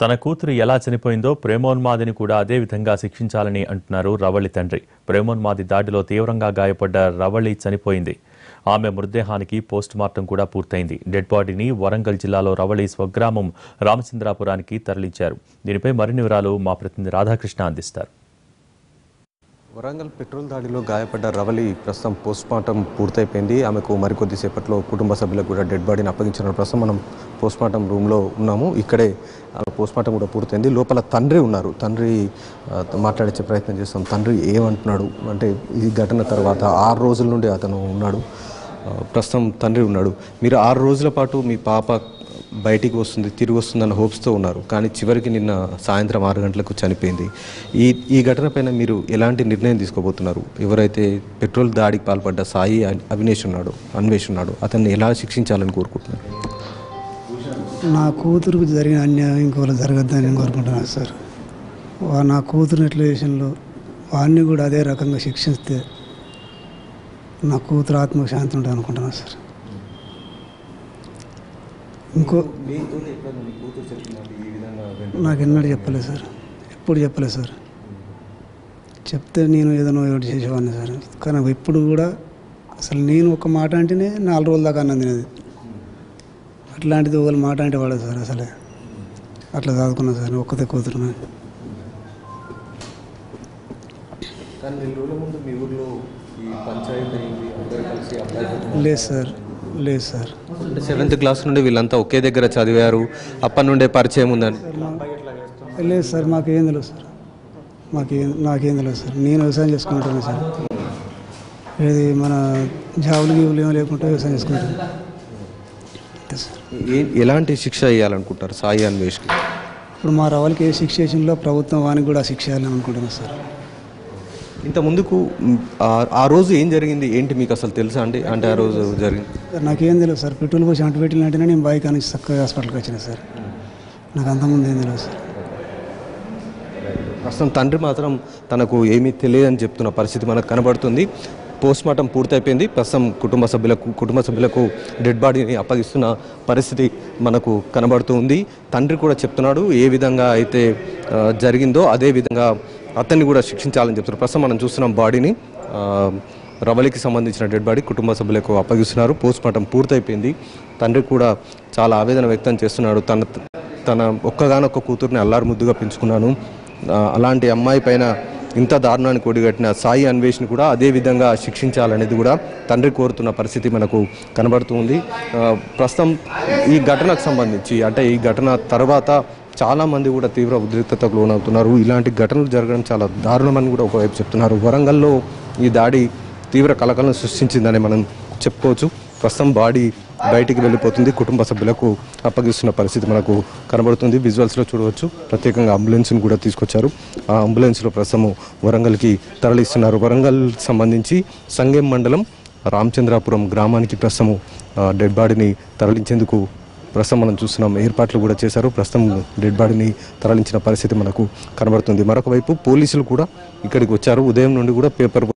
తన కూతురు ఎలా చనిపోయిందో ప్రేమోన్మాదిని కూడా అదే విధంగా శిక్షించాలని అంటున్నారు రవళి తండ్రి. ప్రేమోన్మాది దాడిలో తీవ్రంగా గాయపడ్డ రవళి చనిపోయింది. ఆమె మృతదేహానికి పోస్ట్ మార్టం కూడా పూర్తయింది. డెడ్ బాడీని వరంగల్ జిల్లాలో రవళి స్వగ్రామం రామచంద్రాపురానికి తరలించారు. దీనిపై మరిన్ని వివరాలు మా ప్రతినిధి రాధాకృష్ణ అందిస్తారు. వరంగల్ పెట్రోల్ దాడిలో గాయపడ్డ రవలి ప్రస్తుతం పోస్ట్ మార్టం పూర్తయిపోయింది. ఆమెకు మరికొద్దిసేపట్లో కుటుంబ సభ్యులకు కూడా డెడ్ బాడీని అప్పగించిన ప్రస్తుతం మనం పోస్ట్ మార్టం రూమ్లో ఉన్నాము. ఇక్కడే ఆమె పోస్ట్ మార్టం కూడా పూర్తయింది. లోపల తండ్రి ఉన్నారు. తండ్రి మాట్లాడించే ప్రయత్నం చేస్తాం. తండ్రి ఏమంటున్నాడు అంటే ఈ ఘటన తర్వాత ఆరు రోజుల నుండి అతను ఉన్నాడు. ప్రస్తుతం తండ్రి ఉన్నాడు. మీరు ఆరు రోజుల పాటు మీ పాప బయటికి వస్తుంది తిరిగి వస్తుందన్న హోప్స్తో ఉన్నారు. కానీ చివరికి నిన్న సాయంత్రం ఆరు గంటలకు చనిపోయింది. ఈ ఈ ఘటన పైన మీరు ఎలాంటి నిర్ణయం తీసుకోబోతున్నారు? ఎవరైతే పెట్రోల్ దాడికి పాల్పడ్డ సాయి అన్- అవినేష్ ఉన్నాడు అన్వేష్ ఉన్నాడు అతన్ని ఎలా శిక్షించాలని కోరుకుంటున్నారు? నా కూతురుకు జరిగిన అన్యాయం ఇంకోళ్ళు జరగద్దని నేను కోరుకుంటున్నాను సార్. వా నా కూతురు ఎట్లా విషయంలో వాడిని కూడా అదే రకంగా శిక్షిస్తే నా కూతురు ఆత్మకు శాంతి ఉంటుంది అనుకుంటున్నాను సార్. ఇంకో నాకు ఎన్నడూ చెప్పలేదు సార్. ఎప్పుడు చెప్పలేదు సార్. చెప్తే నేను ఏదైనా ఒకటి చేసేవాడిని సార్. కానీ ఇప్పుడు కూడా అసలు నేను ఒక మాట అంటేనే నాలుగు రోజుల దాకా అన్నం తినేది. అట్లాంటిది ఒకళ్ళు మాట అంటే వాడదు సార్ అసలే. అట్లా చదువుకున్నా సార్ ఒక్కతే కలిసి లేదు సార్. లేదు సార్. అంటే సెవెంత్ క్లాస్ నుండి వీళ్ళంతా ఒకే దగ్గర చదివారు. అప్పటి నుండే పరిచయం ఉందని. లేదు సార్ మాకేం తెలియదు సార్. మాకేం నాకేం తెలియదు సార్. నేను వ్యవసాయం చేసుకుంటాను సార్. ఇది మన జాబులు గీబులు ఏమీ లేకుండా వ్యవసాయం చేసుకుంటాను. అంతే సార్. ఏ- ఎలాంటి శిక్ష వేయాలనుకుంటారు సాయి అన్వేష్కి? ఇప్పుడు మా రవల్కి ఏ శిక్ష ప్రభుత్వం వానికి కూడా శిక్ష చేయాలని అనుకుంటున్నాను సార్. ఇంత ముందుకు ఆ- రోజు ఏం జరిగింది? ఏంటి మీకు అసలు తెలుసా అండి? అంటే ఆ రోజు జరిగింది. సార్ నాకేం తెలియదు సార్. పెట్రోల్ పోసి అంటు పెట్టినట్టునే నేను బైక్ నుంచి చక్కగా హాస్పిటల్కి వచ్చిన సార్. నాకు అంతకుముందు ఏం తెలియదు సార్. ప్రస్తుతం తండ్రి మాత్రం తనకు ఏమీ తెలియదని చెప్తున్న పరిస్థితి మనకు కనబడుతుంది. పోస్ట్ మార్టం పూర్తయిపోయింది. ప్రస్తుతం కుటుంబ సభ్యులకు కుటుంబ సభ్యులకు డెడ్ బాడీని అప్పగిస్తున్న పరిస్థితి మనకు కనబడుతుంది తండ్రి కూడా చెప్తున్నాడు ఏ విధంగా అయితే జరిగిందో అదే విధంగా అతన్ని కూడా శిక్షించాలని చెప్తున్నారు. ప్రస్తుతం మనం చూస్తున్నాం బాడీని. రవలికి సంబంధించిన డెడ్ బాడీ కుటుంబ సభ్యులకు అప్పగిస్తున్నారు. పోస్ట్ మార్టం పూర్తయిపోయింది. తండ్రి కూడా చాలా ఆవేదన వ్యక్తం చేస్తున్నాడు. తన తన ఒక్కగానొక్క కూతుర్ని అల్లారు ముద్దుగా పెంచుకున్నాను. అలాంటి అమ్మాయి పైన ఇంత దారుణానికి ఒడిగట్టిన సాయి అన్వేష్ని కూడా అదే విధంగా శిక్షించాలనేది కూడా తండ్రి కోరుతున్న పరిస్థితి మనకు కనబడుతుంది ప్రస్తుతం ఈ ఘటనకు సంబంధించి అంటే ఈ ఘటన తర్వాత చాలా మంది కూడా తీవ్ర ఉద్రిక్తతకు లోనవుతున్నారు. ఇలాంటి ఘటనలు జరగడం చాలా దారుణమని కూడా ఒకవైపు చెప్తున్నారు. వరంగల్లో ఈ దాడి తీవ్ర కలకలం సృష్టించిందని మనం చెప్పుకోవచ్చు. ప్రస్తుతం బాడీ బయటికి వెళ్ళిపోతుంది. కుటుంబ సభ్యులకు అప్పగిస్తున్న పరిస్థితి మనకు కనబడుతుంది. విజువల్స్లో చూడవచ్చు. ప్రత్యేకంగా అంబులెన్స్ను కూడా తీసుకొచ్చారు. ఆ అంబులెన్స్లో ప్రస్తుతము వరంగల్కి తరలిస్తున్నారు. వరంగల్ సంబంధించి సంగెం మండలం రామచంద్రాపురం గ్రామానికి ప్రస్తుతము డెడ్ బాడీని తరలించేందుకు ప్రస్తుతం మనం చూస్తున్నాం ఏర్పాట్లు కూడా చేశారు. ప్రస్తుతం డెడ్ బాడీని తరలించిన పరిస్థితి మనకు కనబడుతుంది. మరొక వైపు పోలీసులు కూడా ఇక్కడికి వచ్చారు. ఉదయం నుండి కూడా పేపర్ వర్క్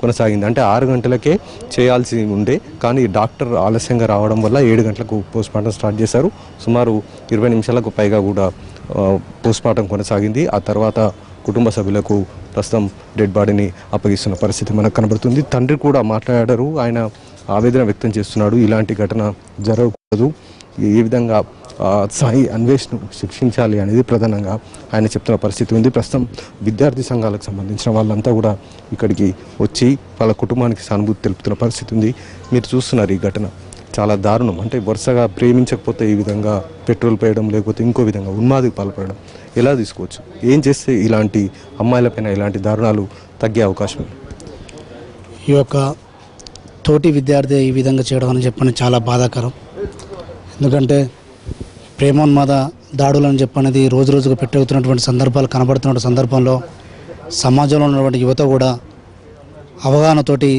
కొనసాగింది. అంటే ఆరు గంటలకే చేయాల్సి ఉండే కానీ డాక్టర్ ఆలస్యంగా రావడం వల్ల ఏడు గంటలకు పోస్ట్ మార్టం స్టార్ట్ చేశారు. సుమారు ఇరవై నిమిషాలకు పైగా కూడా పోస్ట్ మార్టం కొనసాగింది. ఆ తర్వాత కుటుంబ సభ్యులకు ప్రస్తుతం డెడ్ బాడీని అప్పగిస్తున్న పరిస్థితి మనకు కనబడుతుంది. తండ్రి కూడా మాట్లాడారు. ఆయన ఆవేదన వ్యక్తం చేస్తున్నాడు. ఇలాంటి ఘటన జరగకూడదు. ఏ విధంగా సాయి అన్వేష్ను శిక్షించాలి అనేది ప్రధానంగా ఆయన చెప్తున్న పరిస్థితి ఉంది. ప్రస్తుతం విద్యార్థి సంఘాలకు సంబంధించిన వాళ్ళంతా కూడా ఇక్కడికి వచ్చి వాళ్ళ కుటుంబానికి సానుభూతి తెలుపుతున్న పరిస్థితి ఉంది. మీరు చూస్తున్నారు ఈ ఘటన. చాలా దారుణం. అంటే వరుసగా ప్రేమించకపోతే ఈ విధంగా పెట్రోల్ పోయడం లేకపోతే ఇంకో విధంగా ఉన్మాదికి పాల్పడడం ఎలా తీసుకోవచ్చు? ఏం చేస్తే ఇలాంటి అమ్మాయిలపైన ఇలాంటి దారుణాలు తగ్గే అవకాశం ఉంది? ఈ యొక్క తోటి విద్యార్థి ఈ విధంగా చేయడం అని చెప్పని చాలా బాధాకరం. ఎందుకంటే ప్రేమోన్మాద దాడులని చెప్పనేది రోజు రోజుకు పెట్టవుతున్నటువంటి సందర్భాలు కనబడుతున్న సందర్భంలో సమాజంలో ఉన్నటువంటి యువత కూడా అవగాహనతోటి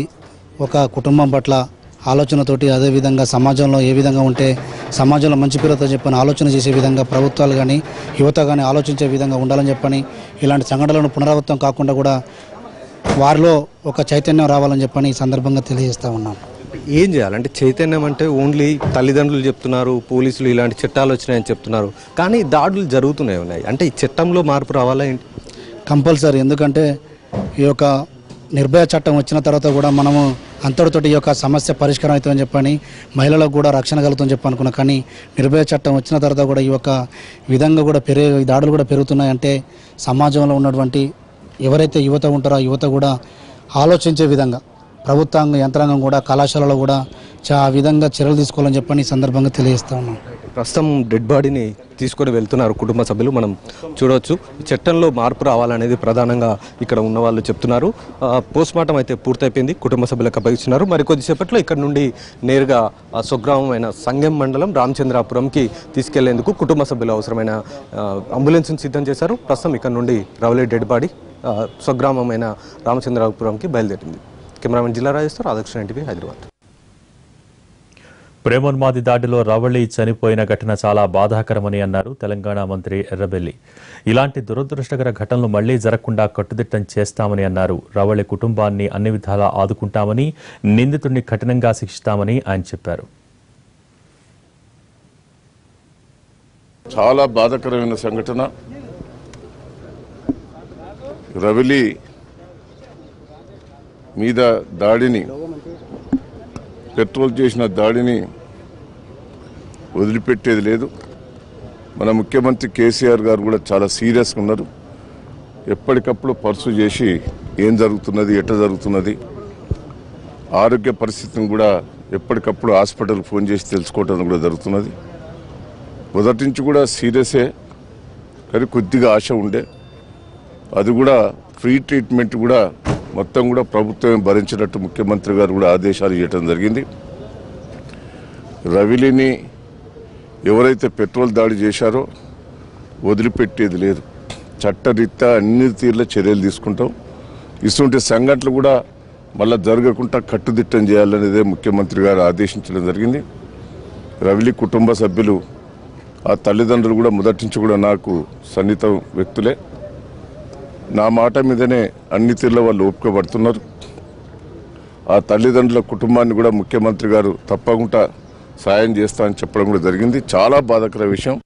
ఒక కుటుంబం పట్ల ఆలోచనతోటి అదేవిధంగా సమాజంలో ఏ విధంగా ఉంటే సమాజంలో మంచి పేరుతో చెప్పని ఆలోచన చేసే విధంగా ప్రభుత్వాలు కానీ యువత కానీ ఆలోచించే విధంగా ఉండాలని చెప్పని ఇలాంటి సంఘటనలను పునరావృతం కాకుండా కూడా వారిలో ఒక చైతన్యం రావాలని చెప్పని ఈ సందర్భంగా తెలియజేస్తూ ఉన్నాను. ఏం చేయాలి? అంటే చైతన్యం అంటే ఓన్లీ తల్లిదండ్రులు చెప్తున్నారు పోలీసులు ఇలాంటి చట్టాలు వచ్చినాయని చెప్తున్నారు. కానీ దాడులు జరుగుతూనే ఉన్నాయి. అంటే ఈ చట్టంలో మార్పు రావాలా ఏంటి? కంపల్సరీ. ఎందుకంటే ఈ యొక్క నిర్భయ చట్టం వచ్చిన తర్వాత కూడా మనము అంతటితోటి ఈ యొక్క సమస్య పరిష్కారం అవుతుందని చెప్పని మహిళలకు కూడా రక్షణ కలుగుతుందని చెప్పి అనుకున్నా. కానీ నిర్భయ చట్టం వచ్చిన తర్వాత కూడా ఈ యొక్క విధంగా కూడా పెరిగే దాడులు కూడా పెరుగుతున్నాయంటే సమాజంలో ఉన్నటువంటి ఎవరైతే యువత ఉంటారో ఆ యువత కూడా ఆలోచించే విధంగా ప్రభుత్వాంగ యంత్రాంగం కూడా కళాశాలలో కూడా చా ఆ విధంగా చర్యలు తీసుకోవాలని చెప్పని ఈ సందర్భంగా తెలియజేస్తా ఉన్నాం. ప్రస్తుతం డెడ్ బాడీని తీసుకొని వెళ్తున్నారు కుటుంబ సభ్యులు. మనం చూడవచ్చు చట్టంలో మార్పు రావాలనేది ప్రధానంగా ఇక్కడ ఉన్న వాళ్ళు చెప్తున్నారు. పోస్ట్ మార్టం అయితే పూర్తయిపోయింది. కుటుంబ సభ్యులకు అప్పగిస్తున్నారు మరి కొద్దిసేపట్లో ఇక్కడ నుండి నేరుగా స్వగ్రామమైన సంఘం మండలం రామచంద్రాపురంకి తీసుకెళ్ళేందుకు కుటుంబ సభ్యులు అవసరమైన అంబులెన్స్ను అంబులెన్స్ని సిద్ధం చేశారు. ప్రస్తుతం ఇక్కడ నుండి రవలే డెడ్ బాడీ స్వగ్రామమైన రామచంద్రాపురంకి బయలుదేరింది. Cameraman Jilla Rajeshwar Radhakrishna NTV Hyderabad. ప్రేమోన్మాది దాడిలో రవళి చనిపోయిన ఘటన చాలా బాధాకరమని అన్నారు తెలంగాణ మంత్రి ఎర్రబెల్లి. ఇలాంటి దురదృష్టకర ఘటనలు మళ్ళీ జరగకుండా కట్టుదిట్టం చేస్తామని అన్నారు. రవళి కుటుంబాన్ని అన్ని విధాలా ఆదుకుంటామని నిందితుడిని కఠినంగా శిక్షిస్తామని ఆయన చెప్పారు. చాలా బాధాకరమైన సంఘటన. రవిలి మీద దాడిని పెట్రోల్ చేసిన దాడిని వదిలిపెట్టేది లేదు. మన ముఖ్యమంత్రి కేసీఆర్ గారు కూడా చాలా సీరియస్గా ఉన్నారు. ఎప్పటికప్పుడు పర్సు చేసి ఏం జరుగుతున్నది ఎట్ట జరుగుతున్నది ఆరోగ్య పరిస్థితిని కూడా ఎప్పటికప్పుడు హాస్పిటల్ ఫోన్ చేసి తెలుసుకోవటం కూడా జరుగుతున్నది. మొదటి నుంచి కూడా సీరియసే కానీ కొద్దిగా ఆశ ఉండే. అది కూడా ఫ్రీ ట్రీట్మెంట్ కూడా మొత్తం కూడా ప్రభుత్వం భరించినట్టు ముఖ్యమంత్రి గారు కూడా ఆదేశాలు ఇవ్వడం జరిగింది. రవిలిని ఎవరైతే పెట్రోల్ దాడి చేశారో వదిలిపెట్టేది లేదు. చట్టరీత్యా అన్ని తీర్ల చర్యలు తీసుకుంటాం. ఇటువంటి సంఘటనలు కూడా మళ్ళా జరగకుండా కట్టుదిట్టం చేయాలనేదే ముఖ్యమంత్రి గారు ఆదేశించడం జరిగింది. రవిలి కుటుంబ సభ్యులు ఆ తల్లిదండ్రులు కూడా మొదటి నుంచి కూడా నాకు సన్నిహిత వ్యక్తులే. నా మాట మీదనే అన్ని తీర్ల వాళ్ళు ఒప్పుకోబడుతున్నారు. ఆ తల్లిదండ్రుల కుటుంబాన్ని కూడా ముఖ్యమంత్రి గారు తప్పకుండా సాయం చేస్తా అని చెప్పడం కూడా జరిగింది. చాలా బాధాకర విషయం.